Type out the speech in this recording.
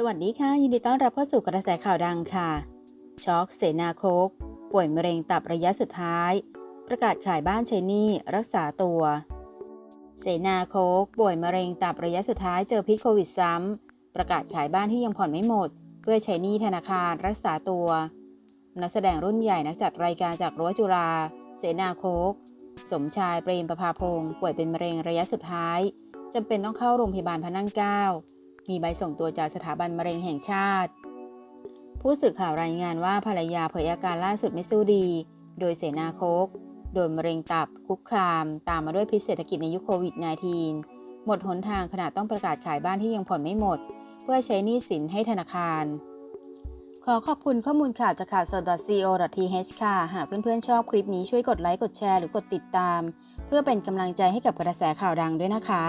สวัสดีค่ะ ยินดีต้อนรับเข้าสู่กระแสข่าวดังค่ะช็อกเสนาโคก ป่วยมะเร็งตับระยะสุดท้าย ประกาศขายบ้านเชนี่รักษาตัว เสนาโคก ป่วยมะเร็งตับระยะสุดท้ายเจอพิษโควิดซ้ำ ประกาศขายบ้านที่ยังผ่อนไม่หมด เพื่อใช้หนี้ธนาคารรักษาตัว นักแสดงรุ่นใหญ่นักจัดรายการจากรั้วจุฬาเสนาโคก สมชายเปรมประภาพงศ์ป่วยเป็นมะเร็งระยะสุดท้ายจำเป็นต้องเข้าโรงพยาบาลพระนั่งเกล้า มีใบส่งตัวจากสถาบันมะเร็งแห่งชาติ ผู้สื่อข่าวรายงานว่าภรรยาเผยอาการล่าสุดไม่สู้ดี โดยเสนาโคก โดนมะเร็งตับ คุกคาม ตามมาด้วยพิษเศรษฐกิจในยุคโควิด -19 หมดหนทางขณะต้องประกาศขายบ้านที่ยังผ่อนไม่หมด เพื่อใช้หนี้สินให้ธนาคาร ขอขอบคุณข้อมูลข่าวจากข่าวสด .co.th ค่ะ หากเพื่อนๆชอบคลิปนี้ช่วยกดไลค์ กดแชร์ หรือกดติดตาม เพื่อเป็นกำลังใจให้กับกระแสข่าวดังด้วยนะคะ